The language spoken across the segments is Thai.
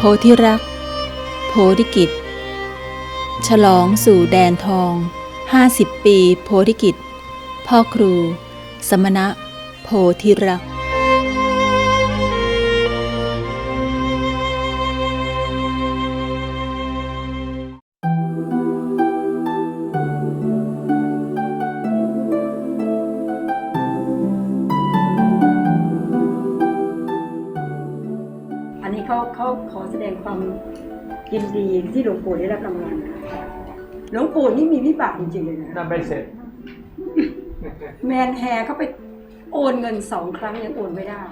โพธิรัก โพธิกิจ ฉลองสู่แดนทอง 50 ปี โพธิกิจ พ่อครู สมณะ โพธิรัก ยินดีที่หลวงปู่ได้รับรางวัลค่ะหลวงปู่นี่มีวิบากจริงๆเลยนะนั่นไม่เสร็จ แมนแฮร์เขาไปโอนเงินสองครั้งยังโอนไม่ได้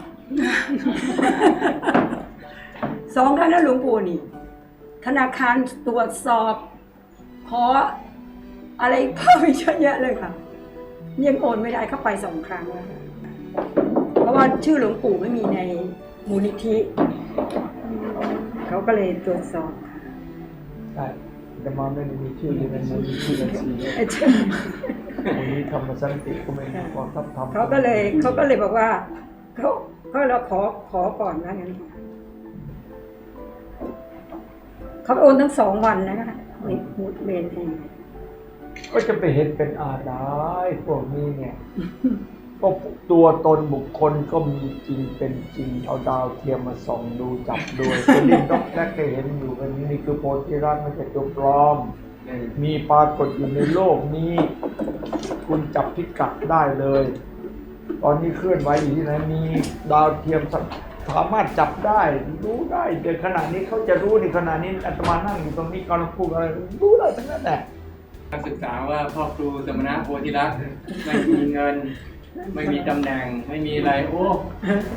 สองครั้งแล้วหลวงปู่นี่ ธนาคารตรวจสอบขออะไรเข้าไปเยอะแยะเลยค่ะยังโอนไม่ได้เข้าไปสองครั้งแล้วค่ะเพราะว่าชื่อหลวงปู่ไม่มีในมูลนิธิ เขาก็เลยตรวจสอบค่ะใช่แต่มาไม่ได้มีชื่ออยู่ในมูลนิธิบัญชีไอ้เจ้ามูลนิธิธรรมสันติก็ไม่มีความทับทำเขาก็เลยเขาก็เลยบอกว่าเขาเขาเราขอขอก่อนนะงั้นค่ะเขาไปโอนทั้งสองวันนะคะมูดเมนเองก็จะไปเห็นเป็นอาได้พวกนี้เนี่ย เพราะตัวตนบุคคลก็มีจริงเป็นจริง เอาดาวเทียมมาส่องดูจับด้วยคนที่ด็อกแรกเคยเห็นอยู่กันนี้นี่คือโพธิรัตน์ไม่ใช่ตัวปลอม มีปรากฏอยู่ในโลกนี้ คุณจับพิกัดได้เลย ตอนนี้เคลื่อนไหวอยู่ที่ไหนมีดาวเทียมสามารถจับได้รู้ได้เดี๋ยวขณะนี้เขาจะรู้ในขณะนี้อาตมานั่งอยู่ตรงนี้กำลังพูดอะไรรู้ได้ทั้งนั้นแหละการศึกษาว่าพ่อครูสมณะโพธิรักษ์ไม่มีเงิน ไม่มีตำแหน่งไม่มีอะไรโอ้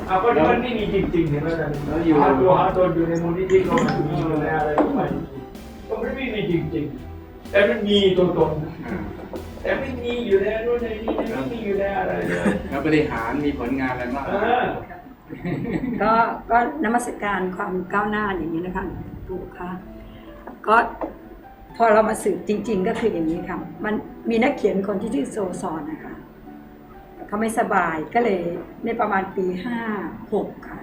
เอาก็มันไม่มีจริงๆเห็นไหมล่ะแล้วอยู่หาตัวหาตัวอยู่ในมูลนิธิก็มันมีอยู่ในอะไรก็ไม่มีก็มันไม่มีจริงๆ แต่มันมีตัวตนนะแต่ไม่มีอยู่ในนู้นในนี้ไม่มีอยู่ในอะไรเลยแล้วบริหารมีผลงานอะไรบ้างเออก็ก็นมัสการความก้าวหน้าอย่างนี้นะคะถูกค่ะก็พอเรามาสืบจริง ๆ ก็คืออย่างนี้ค่ะมันมีนักเขียนคนที่ชื่อโซซอนนะคะ เขาไม่สบายก็เลยในประมาณปีห้าหกค่ะ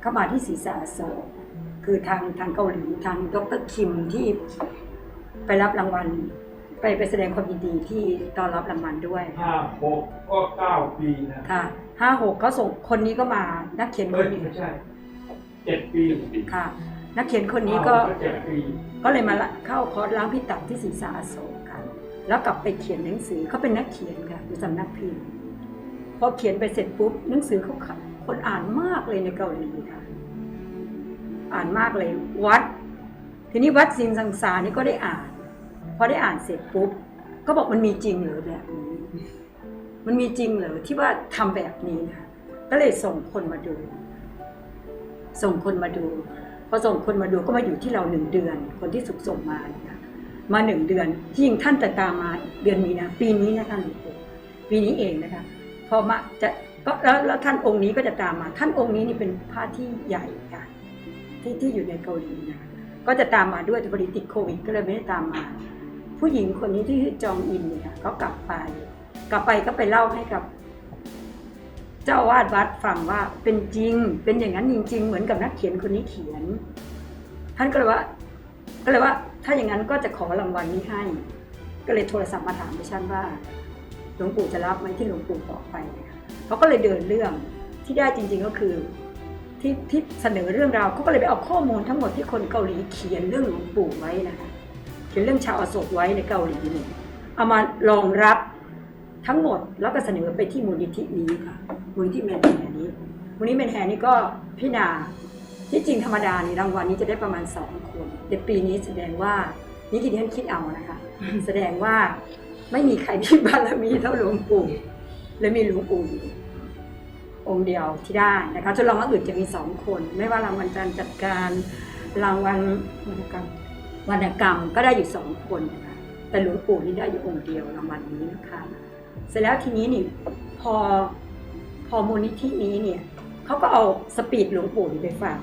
เข้ามาที่ศรีสะโศกคือทางทางเกาหลีทางดรคิมที่ไปรับรางวัล ไปไปแสดงความยินดีที่ตอนรับรางวัลด้วยห้าหกก็เก้าปีนะค่ะห้าหกเขาส่งคนนี้ก็มานักเขียนเอคอนนี้ไม่ใช่เจ็ดปีค่ะ นักเขียนคนนี้ก็ เจ็ดปีก็เลยมาละเข้าคอร์สล้างพิษตับที่ศรีสะอโศกค่ะ แล้วกลับไปเขียนหนังสือเขาเป็นนักเขียนค่ะอยู่สำนักพิมพ์ พอเขียนไปเสร็จปุ๊บหนังสือเขาคนอ่านมากเลยในเกาหลีค่ะ อ่านมากเลยวัด ทีนี้วัดซินสังสานี่ก็ได้อ่านพอได้อ่านเสร็จปุ๊บก็บอกมันมีจริงเหรือแบบนี้ มันมีจริงเหรือที่ว่าทำแบบนี้ค่ะก็เลยส่งคนมาดู ส่งคนมาดูพอส่งคนมาดูก็มาอยู่ที่เราหนึ่งเดือน คนที่สุกส่งมาเนี่ยมาหนึ่งเดือนที่ยิงท่านแต่ตามมาเดือนมีนาปีนี้นะคะหลวงปู่ปีนี้เองนะคะ พอมาจะก็แล้วแล้วท่านองค์นี้ก็จะตามมา ท่านองค์นี้นี่เป็นพระที่ใหญ่ค่ะที่ที่อยู่ในเกาหลีนะคะก็จะตามมาด้วยแต่พอดีติดโควิด ก็เลยไม่ได้ตามมา ผู้หญิงคนนี้ที่จองอินเนี่ยก็กลับไป กลับไปก็ไปเล่าให้กับ เจ้าอาวาดวัดฟังว่าเป็นจริง เป็นอย่างนั้นจริง ๆ เหมือนกับนักเขียนคนนี้เขียน ท่านก็เลยว่า ก็เลยว่า ถ้าอย่างนั้นก็จะขอรางวัลนี้ให้ ก็เลยโทรศัพท์มาถามดิฉันว่า ลวงปู่จะรับไหมที่หลวงปู่บอกไปนะคะเขาก็เลยเดินเรื่องที่ได้จริง ๆก็คือที่ที่เสนอเรื่องราวเขาก็เลยไปเอาข้อมูลทั้งหมดที่คนเกาหลีเขียนเรื่องหลวงปู่ไว้นะคะเขียนเรื่องชาวอโศกไว้ในเกาหลีนี่เอามารองรับทั้งหมดแล้วก็เสนอไปที่มูลนิธินี้ค่ะมูลนิธิเมนแฮนี้มูลนิธิเมนแฮนี้ก็พิจารณาที่จริงธรรมดาในรางวัลนี้จะได้ประมาณสองคนแต่ปีนี้แสดงว่านี่ที่ท่านคิดเอานะคะ แสดงว่า ไม่มีใครที่บารมีเท่าหลวงปู่และมีหลวงปู่อยู่องค์เดียวที่ได้นะคะส่วนรางวัลอื่นจะมีสองคน ไม่ว่ารางวัลการจัดการรางวัลวรรณกรรมวรรณกรรมก็ได้อยู่สองคนนะคะแต่หลวงปู่นี่ได้อยู่องค์เดียวรางวัลนี้นะคะเสร็จแล้วทีนี้นี่พอพอมูลนิธินี้เนี่ยเขาก็เอาสปีดหลวงปู่ไปฟัง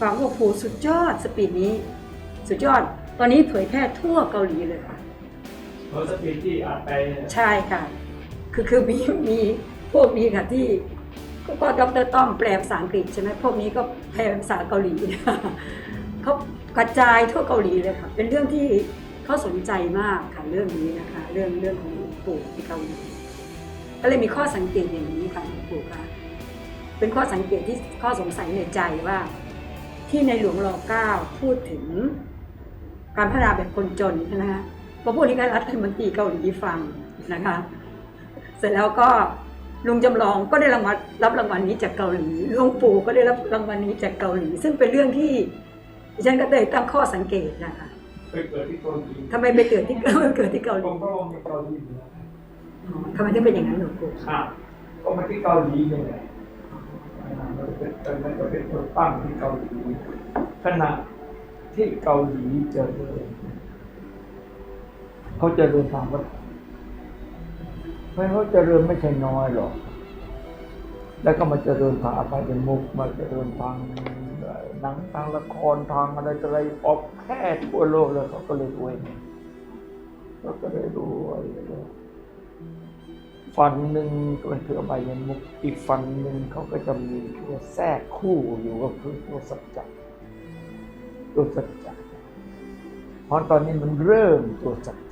ฟังว่าโอ้โหสุดยอดสปีดนี้ สุดยอด ตอนนี้เผยแพร่ทั่วเกาหลีเลยค่ะ ขาสปีดที่อัดไปเนี่ยใช่ค่ะ คือคือมีมีพวกนี้ค่ะที่ก็ดรต้อมแปลภาษาอังกฤษใช่ไหมพวกนี้ก็แปลภาษาเกาหลีเขากระจายทั่วเกาหลีเลยค่ะ เป็นเรื่องที่เขาสนใจมากค่ะเรื่องนี้นะคะ เรื่องเรื่องของหลวงปู่ที่เกาหลีก็เลยมีข้อสังเกตอย่างนี้ค่ะหลวงปู่ค่ะเป็นข้อสังเกตที่ข้อสงสัยในใจว่า ที่ในหลวงรอเก้าพูดถึงการพัฒนาแบบคนจนนะคะ ก็พูดให้กับรัฐมนตรีเกาหลีฟังนะคะ เสร็จแล้วก็ลุงจำลองก็ได้รางวัลรับรางวัลนี้จากเกาหลีหลวงปู่ก็ได้รับรางวัลนี้จากเกาหลี ซึ่งเป็นเรื่องที่ดิฉันก็เลยตั้งข้อสังเกตนะคะไปเกิดที่เกาหลีทำไมไปเกิดที่เกิดที่เกาหผลีมก็ลงในเกาหลีอยู่แล้วอ๋อทำไมถึงเป็นอย่างนั้นหลวงปู่อะก็มาที่เกาหลีนี่แหละอ่ามันเป็นมันก็เป็นตัวตั้งที่เกาหลีขณะที่เกาหลีเจริญ เขาเจริญทางวัดเพราะเขาจะเริญไม่ใช่น้อยหรอก แล้วก็มาเจริญทางอบายมุกมาเจริญทางหนังทางละครทางอะไรอะไรออกแค่ทั่วโลกแล้วเขาก็เลยรวยเขาก็เลยรวยเลยฝั่งหนึ่งก็เป็นคืออบายมุกอีกฝั่งหนึ่งเขาก็จะมีตัวแทรกคู่อยู่ก็คือตัวสัจจะตัวสัจจะเพราะตอนนี้มันเริ่มตัวสัจจะ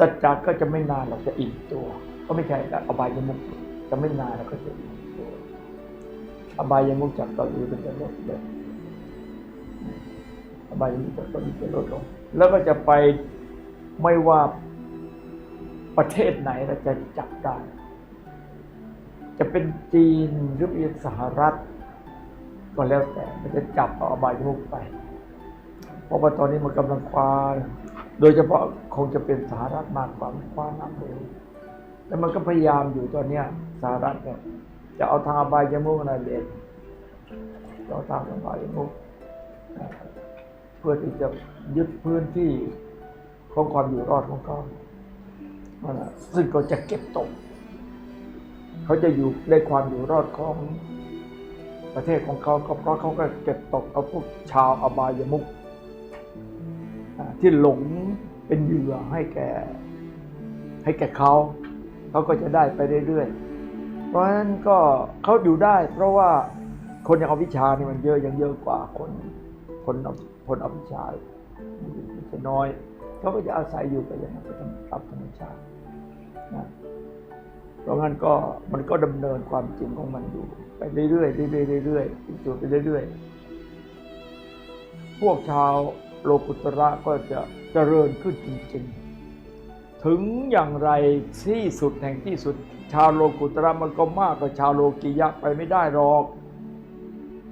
สัจจะก็จะไม่นานหรอกจะอิ่มตัว ก็ไม่ใช่อบายมุกจะไม่นานแล้วก็จะอิ่มตัวอบายยมุกจากเกาหลีมันจะลดลงอบายยมุกจากเกาหลีจะลดลง แล้วก็จะไปไม่ว่าประเทศไหนเราจะจับได้จะเป็นจีนหรือเป็นสหรัฐ ก็แล้วแต่มันจะจับเอาอบายมุกไป เพราะว่าตอนนี้มันกำลังคว้า โดยเฉพาะคงจะเป็นสหรัฐมากกว่าคว้าน้ำเลยแล้วมันก็พยายามอยู่ตอนนี้สหรัฐเนี่ยจะเอาทางอบายยมุกนั่นเองจะเอาทางอบายยมุกเพื่อที่จะยึดพื้นที่ของความอยู่รอดของเขาซึ่งก็จะเก็บตก เขาจะอยู่ได้ความอยู่รอดของประเทศของเขาก็เพราะเขาก็เก็บตกเอาพวกชาวอบายมุก ที่หลงเป็นเหยื่อให้แก่ ให้แก่เขา เขาก็จะได้ไปเรื่อยๆ เพราะฉะนั้นก็เขาอยู่ได้ เพราะว่าคนอย่างอวิชานี่มันเยอะยังเยอะกว่าคนคนเอาคนอวิชามันจะน้อย เขาก็จะอาศัยอยู่ไปอย่างนั้นไปตามธรรมชาตินะเพราะงั้นก็มันก็ดำเนินความจริงของมันอยู่ไปเรื่อยๆเรื่อยๆเรื่อยๆอีกจุดไปเรื่อยๆพวกชาว โลกุตระก็จะเจริญขึ้นจริงๆ ถึงอย่างไรที่สุดแห่งที่สุด ชาวโลกุตระมันก็มากกว่าชาวโลกียะไปไม่ได้หรอก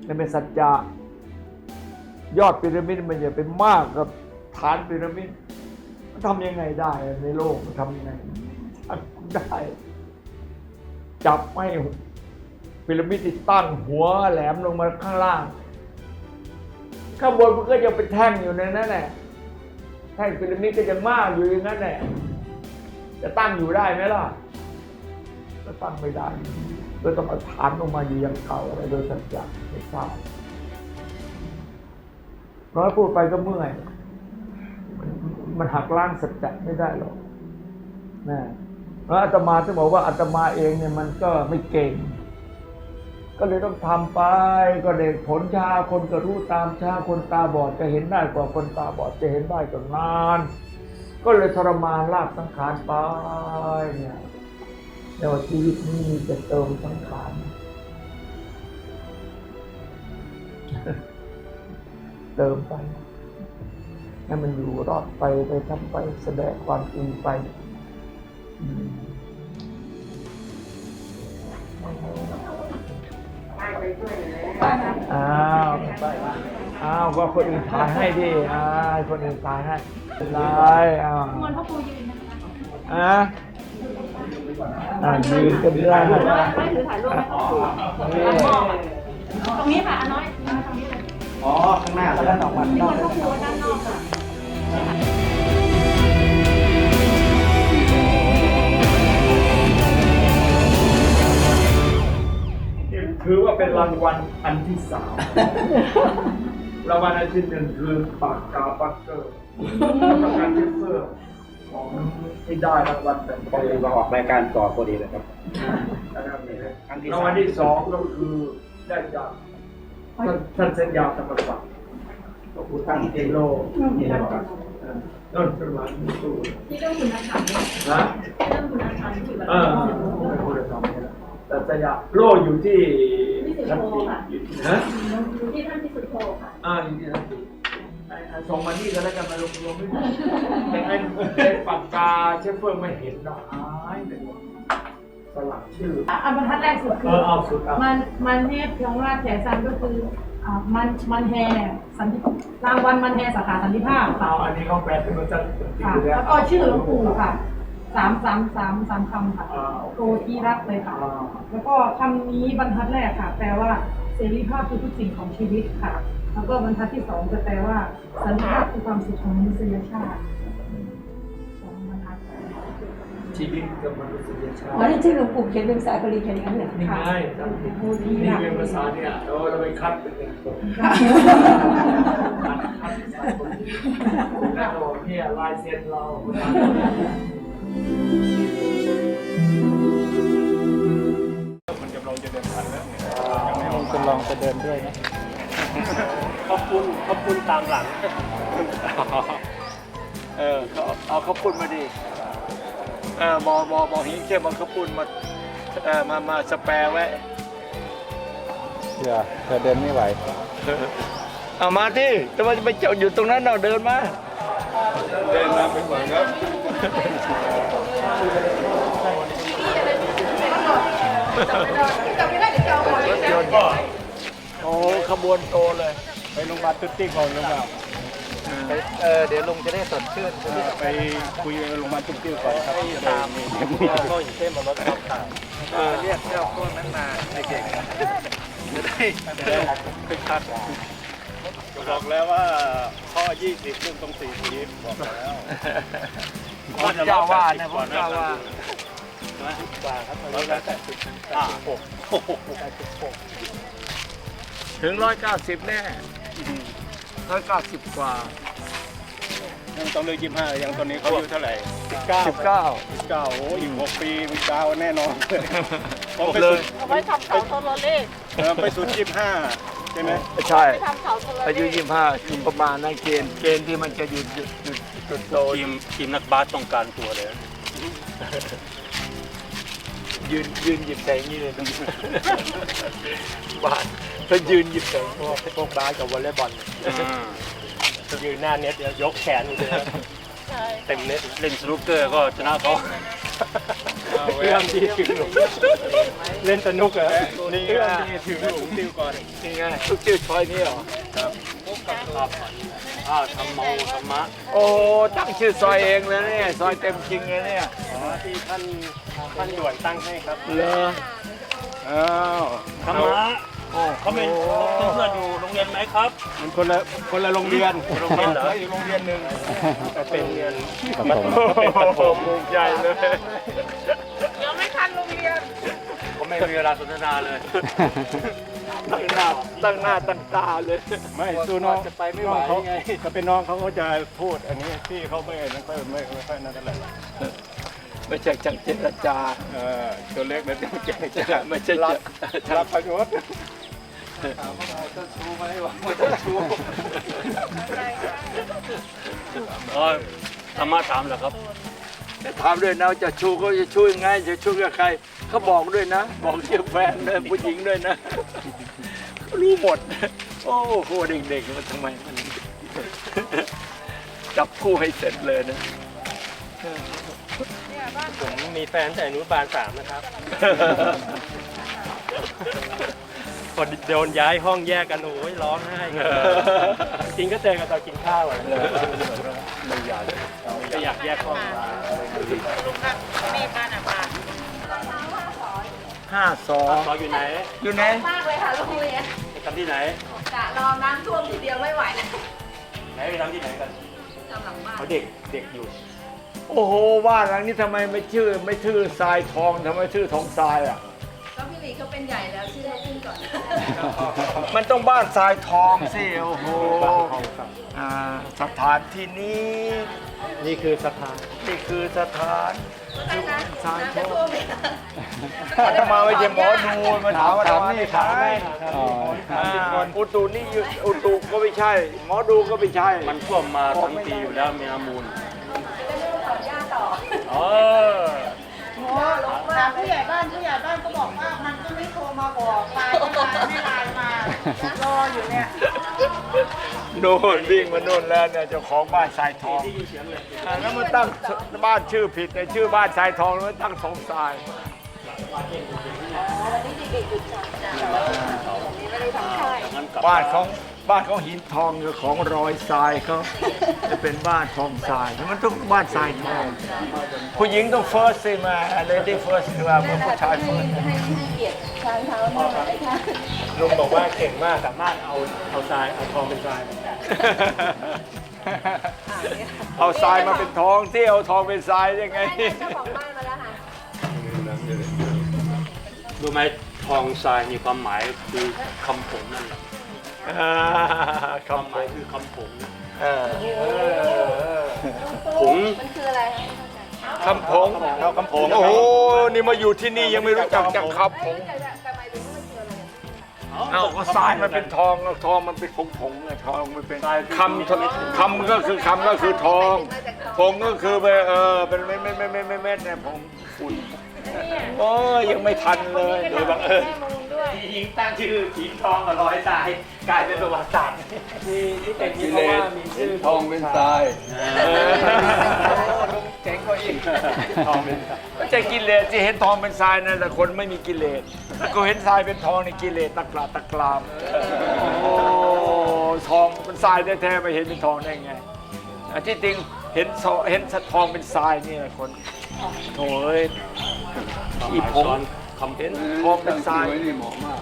นั่นเป็นสัจจะยอดพีระมิดมันอย่าไปมากกับฐานพีระมิดมันทำยังไงได้ในโลกมันทำยังไงทำได้ จับไม่พีระมิดที่ตั้งหัวแหลมลงมาข้างล่าง ข้างบนมันก็ยังเป็นแท่งอยู่ในนั้นแหละแท่งพีระมิดก็ยังมากอยู่อย่างนั้นแหละจะตั้งอยู่ได้ไหมล่ะก็ตั้งไม่ได้ก็ต้องเอาฐานลงมาอยู่อย่างเก่าอะไรโดยสัจจะไม่ทราบร้อยพูดไปก็เมื่อยมันหักล้างสัจจะไม่ได้หรอกนะแล้วอาตมาจะบอกว่าอาตมาเองเนี่ยมันก็ไม่เก่ง ก็เลยต้องทำไป ก็เด็กผลชาคนก็รู้ตามชาคนตาบอดจะเห็นได้กว่าคนตาบอดจะเห็นได้ก็นาน ก็เลยทรมานลากสังขารไปเนี่ยในว่าชีวิตนี้มีแต่เติมสังขารเติมไปให้มันอยู่รอดไปไปทำไปแสดงความจริงไปอืม อ้าวไปอ้าวก็คนอื่นถ่ายให้ดิอ้าวคนอื่นถ่ายให้เป็นไรอ้าวมวลพ่อครูยืนนะคะอะอ่ายืนกันได้ไม่ถือถ่ายรูปให้พ่อครูนี่ตรงนี้ค่ะอน้อยมาตรงนี้เลยอ๋อข้างหน้าแล้วออกมามีนอกมวลพ่อคู่ด้านนอกค่ะ ถือว่าเป็นรางวัลอันที่สามรางวัลอันที่หนึ่งคือปากกาบัตเตอร์ปากกาเจฟเฟอร์ของที่ได้รางวัลเป็นพอดีมาออกรายการต่อพอดีเลยครับครั้งที่สามรางวัลที่สองก็คือได้จากท่านท่านสัญญาธรรมศักดิ์ก็พูดตั้งเอโลนี่นะครับต้นประมาณนี้ตู้ที่เรื่องคุณธรรมเนี่ยนะเรื่องคุณธรรมที่อยู่กับ เออไม่พูดเลยครับแต่สัญญาโลอยู่ที่ท่านที่อยู่ที่ฮะอยู่ที่ท่านที่สุดโทค่ะอ่าอยู่ที่ท่านที่ไอ้ไอ้ส่งมานี่ก็แล้วกันมาลงรวมไม่ได้แต่ไอ้ไอ้ปากกาเชฟเฟอร์ไม่เห็นนะหายไปหมดสลักชื่ออันบรรทัดแรกสุดเอคืออ เอาสุดเอามันมันเทพเพียงว่าแถซันก็คืออ่ามันมันแฮสันติรางวัลมันแฮสาขาสันติภาพค่ะเอาอันนี้เขาแปลเป็นภาษาอังกฤษค่ะ อยู่แล้วก็ชื่อหลวงปู่ค่ะ สามสามสามสามคำค่ะ อ่าโตที่รักเลยค่ะ อ่า แล้วก็คำนี้บรรทัดแรกค่ะ แปลว่าเสรีภาพคือทุกสิ่งของชีวิตค่ะ แล้วก็บรรทัดที่สองจะแปลว่าสันติภาพคือความสุขของมนุษยชาติสองบรรทัดชีวิตกับมนุษยชาอ๋อตินี่ที่หลวงปู่เขียนเป็นภาษาบาลีเขียนอย่างนั้นเหรอนี่ไงค่ะจำผิดนี่เป็นภาษาเนี่ยเราเราไปคัดเป็นอย่างตัวคัดใส่คนที่แล้วก็เนี่ยลายเซ็นเรา มันกำลังจะเดินทันแล้วเนี่ยคุณลองจะเดินด้วยนะขอบคุณขอบคุณตามหลัง เออเขาเอาข้าวปุ้นมาดิเออมอมอมอหิงเข้มเอาข้าวปุ้นมาเออมามาสแปรไว้เผื่อเผื่อเดินไม่ไหว เอามาที่แต่ว่าจะไปเจ้าอยู่ตรงนั้นเราเดินมา เดินมาเป็นหวังครับ โอ้ขบวนโตเลย ไปโรงพยาลตุ๊ดติ๊กก่อนหรือเปล่าเออเดี๋ยวลุงจะได้สดชื่นไปคุยกับโรงพยาบาลตุ๊ดติ๊กก่อนครับตามก็อยู่เส้นบนรถขับถ่ายเรียกเจ้าพวกนั้นมาเด็กๆจะได้จะได้คึกคักบอกแล้วว่าข้อ 20เรื่องตรงสี่ทีบอกแล้ว ผมเจ้าว่านะผมเจ้าว่าร้อยแปดสิบอ่าหกถึงร้อยเก้าสิบแน่ร้อยเก้าสิบกว่ายังต้องเลยยี่ห้ายังตอนนี้เขาอายุเท่าไหร่สิบเก้าสิบเก้าสิบเก้าโอ้อีกหกปีมีดาแน่นอนผมไปเลสุยดเอาไว้ทำเสาโทรเลขไปสุดยี่ห้าใช่ไหมใช่ไปทำเสาโทรเลขอายุยี่ห้าคือประมาณนั้นเกณฑ์เกณฑ์ที่มันจะหยุดหยุด หยุดหยุดโตทีมทีมนักบาสต้องการตัวเลย ยืนยืนหยิบใส่อย่างนี้เลยนะบาดถ้ายืนหยิบใส่พวกพวกบาสกับวอลเลย์บอลยืนหน้าเน็ตเดี๋ยวยกแขนอยู่เลยเต็มเน็ตเล่นสนุกเกอร์ก็ชนะเขาเรื่องดีถึงหลุมเล่นสนุกเหรอนี่เรื่องดีถึงหลุมติวก่อนนี่ไงทุกชื่อชอยนี่เหรอครับ อ่าธรรมโมธรรมะโอ้ตั้งชื่อซอยเองเลยเนี่ยซอยเต็มจริงเลยเนี่ยอ๋อที่ท่านท่านด่วนตั้งให้ครับเหรออ้าวธรรมะโอ้เขาเป็นเพื่อนอยู่โรงเรียนไหมครับมันคนละคนละโรงเรียนโรงเรียนเหรออยู่โรงเรียนหนึ่งแต่เป็นเรียนครับผมโหภูมิใจเลยยังไม่ทันโรงเรียนก็ไม่มีเวลาสนทนาเลย ตั้งหน้าตั้งหน้าตั้งตาเลย ไม่สู้น้องจะไปไม่ไหวน้องเขาไงถ้าเป็นน้องเขาก็จะพูดอันนี้ที่เขาไม่ไม่ค่อยไม่ไม่ค่อยนั่นเท่าไหร่ไม่ใช่จังเจรจาเออตัวเล็กนะตัวเก่งไม่ใช่รักจะรักประโยชน์อ๋อธรรมะถามเหรอครับถามด้วยนะว่าจะชูเขาจะชูยังไงจะชูกับใครเขาบอกด้วยนะ บอกเกี่ยวแฟนด้วยผู้หญิงด้วยนะเขา รู้หมด โอ้โหเด็กๆมันทำไมมันจับคู่ให้เสร็จเลยนะผมมีแฟนแต่อนุบาลสามนะครับ พอโดนย้ายห้องแยกกันโอ้ยร้องไห้กันจริงก็เจอกันตอนกินข้าวอะไม่อยากไม่อยากแยกห้องมีบ้านอะค่ะ ห้าสองตอนอยู่ไหนอยู่ไหนมากเลยค่ะโรงเรียนไปทำที่ไหนจะรอน้ำท่วมทีเดียวไม่ไหวแล้วไหนไปทำที่ไหนกันกำลังบ้านเขาเด็กเด็กอยู่โอ้โหบ้านหลังนี้ทำไมไม่ชื่อ ไม่ชื่อทรายทองทำไมชื่อทองทรายอะ ก็พี่หลีเขาเป็นใหญ่แล้วชื่อเขาขึ้นก่อน มันต้องบ้านทรายทองสิโอ้โหอ่าสถานที่นี้นี่คือสถานนี่คือสถาน นะคะทรานมไหมคะอามาไม่ใช่หมอดูมาถามว่าถามนี่ถามมแม่แม่ถามอ๋ออ่าอุตุนี่อุตุก็ไม่ใช่ หมอดูก็ไม่ใช่ มันท่วมมาทั้งปีอยู่แล้วมีอามูลจะเรื่องถอนหญ้าต่อเออถามผู้ใหญ่บ้านผู้ใหญ่บ้านก็บอกว่ามันก็ไม่โทรมาบอกไลน์ก็ไลน์ไม่ไลน์มารออยู่เนี่ย โน่นวิ่งมาโน่นแล้วเนี่ยเจ้าของบ้านทรายทองอ่าแล้วมันตั้งบ้านชื่อผิดในชื่อบ้านทรายทองแล้วมันตั้งทองทรายบ้านของบ้านของหินทองหรือของรอยทรายเขาจะเป็นบ้านทองทรายมันต้องบ้านทรายทองผู้หญิงต้อง first สิมา lady first คือว่าเมื่อผู้ชาย first ให้ให้เกียรติชายเท้าหน่อยค่ะ ลุงบอกว่าเก่งมากสามารถเอาเอาทรายเอาทองเป็นทรายเอาทรายมาเป็นทองที่เอาทองเป็นทรายยังไงเจ้าของบ้านมาแล้วค่ะรู้ไหมทองทรายมีความหมายคือคำผงนั่นแหละอ่าความคำหมายคือคำผงเออผงมันคืออะไรคะคำผงคำผงโอ้โหนี่มาอยู่ที่นี่ยังไม่รู้จักจักคำผง เอาก็ทรายมันเป็นทองเอาทองมันเป็นผงผงๆไงทองมันเป็นคำคำก็คือคำก็คือทองผงก็คือไปเออเป็นเม็ดเม็ดเม็ดเม็ดเม็ดเม็ดเนี่ยผงฝุ่นโอ้ยยังไม่ทันเลยโดยบังเอิญแม่มุงด้วยยิงตั้งชื่อหินทองกับร้อยทรายกลายเป็นประวัติศาสตร์ที่ที่เป็นที่เพราะว่ามีชื่อทองเป็นทรายเจ๋งกว่าอีกทองเป็นทรายไม่ใช่กิเลสที่เห็นทองเป็นทรายนั่นแหละคนไม่มีกิเลสถ้า ก็เห็นทรายเป็นทองในกิเลสตะกละตะกราม โอ้ทองเป็นทรายแท้ๆไปเห็นเป็นทองได้ไงอันที่จริงเห็นทองเห็นทองเป็นทรายนี่แหละคนโถ่เอ้ยความหอีมายผซ้งอนคำเห็เห็นนทองเป็นทรายไว้นี่เหมาะมาก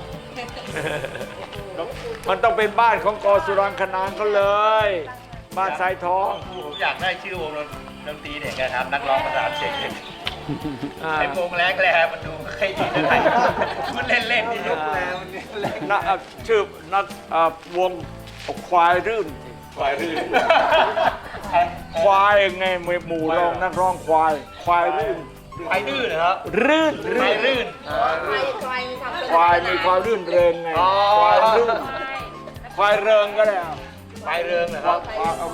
มันต้องเป็นบ้านของกอสุรังคนางเขาเลย บ้านทรายทองผมอยากได้ชื่อวงดนตรีเด็กนะครับ นักร้องประสานเสียงเด็กอ่าเป็นวงแรกเลยครับมันดู ไม่ค่อยดีเท่าไหร่มันเล่นเล่นๆนี่ยกแล้วมันเล่นนักอะชื่อนักอะวงควายรื่น ควายรื่นควายไงหมู่รองนักร้องควาย ควายรื่น ควายดื้อนะครับรื่นควายรื่นรื่น ใครใครทำเป็นควายมีความรื่นเริงไง อ๋อ ควายรื่น ควายเริงก็ได้อะ ควายเรืองนะควรับ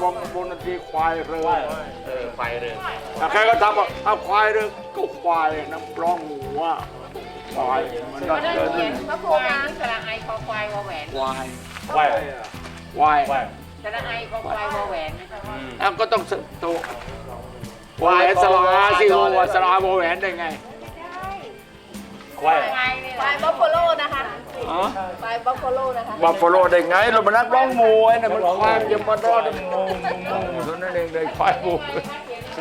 งวงวงดนตรีควายเริงเออควายเรืองถ้าใครก็ทำว่าเอาควายเริงก็ควายน้ำร้องหมูว่าควายมันก็เดินเขียนพระโคนะสระไอคอควายวอแหวนควายไหวควายไหวสระไอคอควายวอแหวนนะคะว่าอะก็ต้องตัวควายสลาสิโอวาสลาโบแหวนได้ไงไหวควายบัฟฟาโลนะคะ อ๋อควายบัฟฟาโลนะคะบัฟฟาโลได้ไง เราเป็นนักร้องมวยนะมันควายจะมารอดมูมูมูเท่านั้นเองเลยควายมู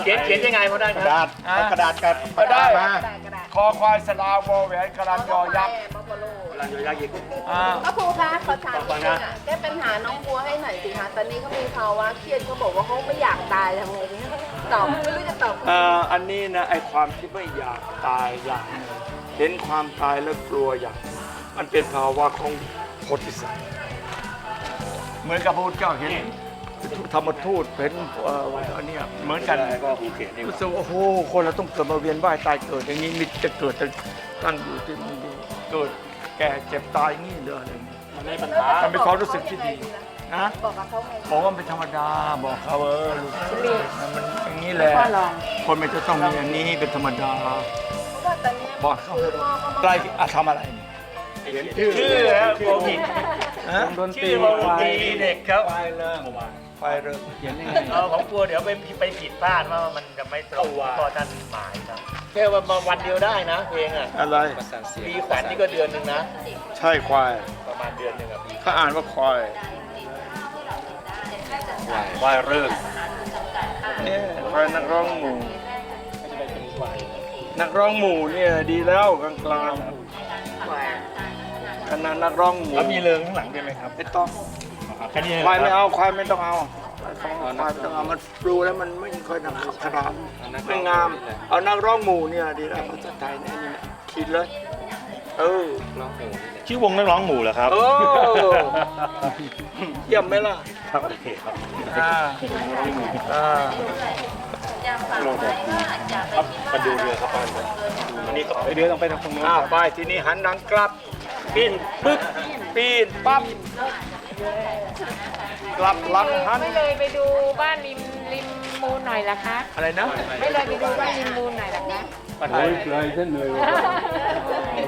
เขียนเขียนยังไงพอได้คกรัระดาษเอากระดาษกับก็ได้มากระดาษกระดาษคอควายสลาโบแหวนกระดานยอยักษ์บัฟฟาโลรันโยยักษ์อีกอ่าพระครูคะขอถามนิดนึงอะแก้ปัญหาน้องบัวให้หน่อยสิคะตอนนี้เขามีภาวะเครียดเขาบอกว่าเขาไม่อยากตายทำไงดีตอบไม่รู้จะตอบเอ่ออันนี้นะไอความที่ไม่อยากตายอย่างหนึ่งเห็นความตายแล้วกลัวอย่างหนึ่ง มันเป็นภาวะของโพธิสัตว์เหมือนกับพระพุทธเจ้าเห็นธรรมทูตเห็นเอ่ออันเนี้ยเหมือนกันก็หูเขียนนี่รู้สึกว่าโอ้โหคนเราต้องเกิดมาเวียนว่ายตายเกิดอย่างนี้มิจะเกิดแต่ตั้งอยู่ที่มันดีเกิดแก่เจ็บตายอย่างนี้เลยอะไรอย่างนี้มันไม่ปัญหามันเป็นความรู้สึกที่ดีนะบอกกับเขาไงบอกว่ามันเป็นธรรมดาบอกเขาเออลูกมันอย่างนี้แหละคนมันจะต้องมีอย่างนี้เป็นธรรมดาเพราะว่าตอนนี้บอกเขาอะไรอะทำอะไรเนี่ย ชื่อครับวงผิดฮะชื่อวงดนตรีเด็กครับไฟเริ่มไฟเริ่มเขียนยังไงเออผมกลัวเดี๋ยวไปไปผิดพลาดว่ามันจะไม่ตรงต่อท่านหมายครับแค่ว่ามาวันเดียวได้นะเพลงอะอะไร ปีขวัญนี่ก็เดือนหนึ่งนะ ใช่ควายประมาณเดือนหนึ่งอะปีเขาอ่านว่าควายไหวเริ่มเนี่ยควายนักร้องหมู่นักร้องหมู่เนี่ยดีแล้วกลางกลางๆ คณะนักร้องหมู่แล้วมีเริงข้างหลังด้วยไหมครับไม่ต้องแค่นี้ควายไม่เอาควายไม่ต้องเอาควายไม่ต้องเอามันดูแล้วมันไม่ค่อยนักขนาดไม่งาม เอานักร้องหมู่เนี่ยดีแล้วภาษาไทยเนี่ยนี่นะคิดเลย เออ ชื่อวงนักร้องหมู่เหรอครับ โอ้ เยี่ยมไหมล่ะครับโอเคครับอ่าอ่ามาดูเรือครับบ้านอันนี้ก็ไปเรือต้องไปทางตรงนู้นอ้าวไปทีนี้หันหลังกลับ ปีนปึ๊บปีนปั๊บกลับหลังหันไม่เลยไปดูบ้านริมริมมูลหน่อยล่ะคะ อะไรนะไม่เลยไปดูบ้านริมมูลหน่อยล่ะคะโอ้ยไกลเส้นเลย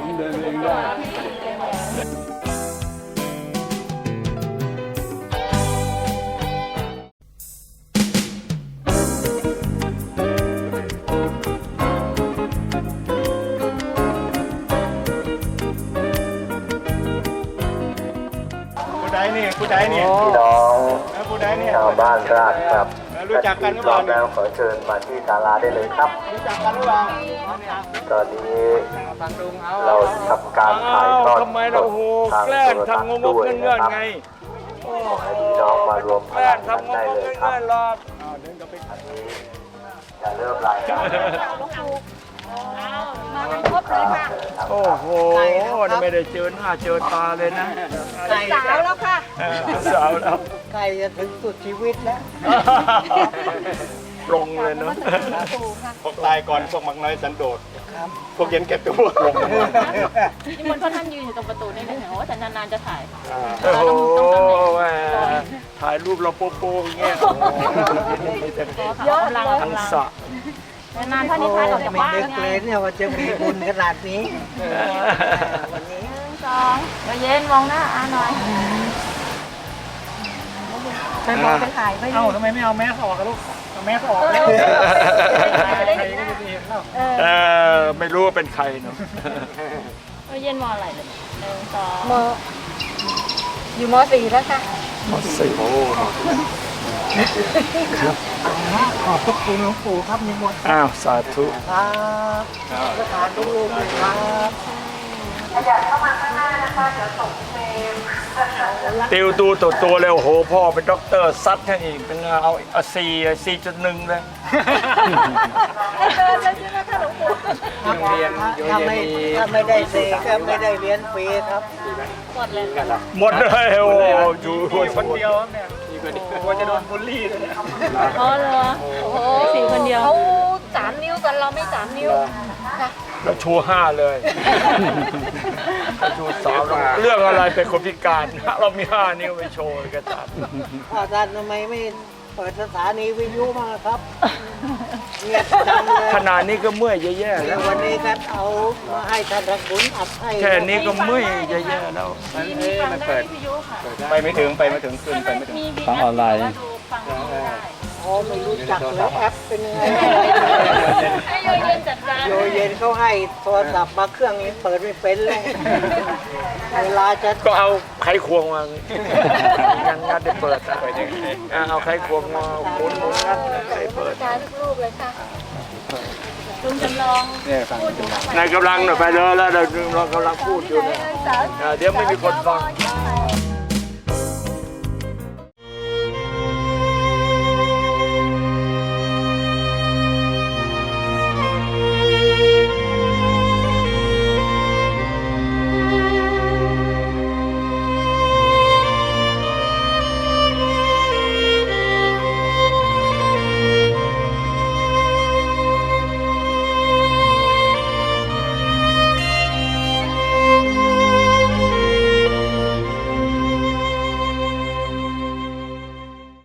ผมเดินเองได้ ผู้ใดนี่ผู้ใดนี่พี่น้องแล้วผู้ใดเนี่ยชาวบ้านราชครับรู้จักกันหรือพเปร้อล่ามแล้วขอเชิญมาที่ศาลาได้เลยครับ รู้จักกันหรือเปล่าตอนนี้เราทำการถ่ายทอดทำไมเราโหทางแกล้งโทรทัศทำงน์งด้วยเงื่อนนะครับไงขอให้พี่น้องมารวมพแกล้ลังงกันทำงงได้เลยเงื่ครับอนรอบจะเริ่มรายการมากันครบเลยค่ะ โอ้โห ไม่ได้เจอหน้าเจอตาเลยนะสาวแล้วค่ะเออ สาวแล้วใกล้จะถึงสุดชีวิตแล้วปรงเลยเนาะพวกตายก่อนพวกมักน้อยสันโดษพวกเย็นแก่ตัวลงนี่มันพ่อท่านยืนอยู่ตรงประตูนี่เลยเห็นว่าแต่นานๆจะถ่ายโอ้โหแหมถ่ายรูปเราโป๊ะๆอย่างเงี้ยเยอะเลยทั้งสระนานๆท่านนี้ถ่ายออกจากบ้านนึกไงเลยเนี่ยว่าจะมีบุญขนาดนี้วันนี้สองมาเย็นมองหน้าอาหน่อย ไปมองไปถ่ายไปเอ้าทำไมไม่เอาแมสออกกันลูกเอาแมสออกแล้วจะได้เห็นหน้าเออเออไม่รู้ว่าเป็นใครเนาะมาเย็นมองอะไรเลยหนึ่งสองมอยู่มสี่แล้วค่ะสี่โอ้ขอบพระคุณหลวงปู่ครับนิมนต์อ้าวสาธุครับประธานลูกๆเลยครับ ติวตูตัวตัวเลยโอ้โหพ่อเป็นด็อกเตอร์ซัดให้อีกเป็นไงเอาเอาสี่สี่จุดหนึ่งเลยเดินเลยใช่ไหมคะหลวงปู่ถ้าไม่ถ้าไม่ได้เสกก็ไม่ได้เรียนฟรีครับ หมดเลยหมดเลยโอ้โหอยู่คนเดียวกลัวจะโดนบูลลี่เลยอ๋อเหรอโอ้โหสี่คนเดียวเขาสามนิ้วกันเราไม่สามนิ้วค่ะแล้วชูห้าเลย ชูสามเรื่องอะไรเป็นคนพิการเรามีห้านิ้วไปโชว์กันจัดอาจารย์ทำไมไม่เปิดสถานีวิทยุมาครับเงียบจังเลยขนาดนี้ก็เมื่อยแย่ๆแล้แล้วววันนี้ก็เอามาให้ท่านรักบุญอัดให้แค่นี้ก็เมื่อยแย่ๆแล้วมีมีฟังได้วิทยุค่ะไปไม่ถึงไปไม่ถึงขึ้นไปไม่ถึงมีมีฟังออนไลน์ดูฟังวิทยุได้ อ๋อไม่รู้จักเลยแอปเป็นยังไงให้โยเย็นจัดการ โยเย็นเขาให้โทรศัพท์มาเครื่องนี้เปิดไม่เป็นเลยเวลาจะก็เอาไขควงมางันงัดได้เปิดอะอะเอาไขควงมาหมุนหมุนงัดได้เปิดการลูกๆเลยค่ะลุงจำลองพูดอยู่นายกำลังหน่อยไปเลยแล้วเราเรากำลังพูดอยู่เนี่ยอะเดี๋ยวไม่มีคนฟังบอย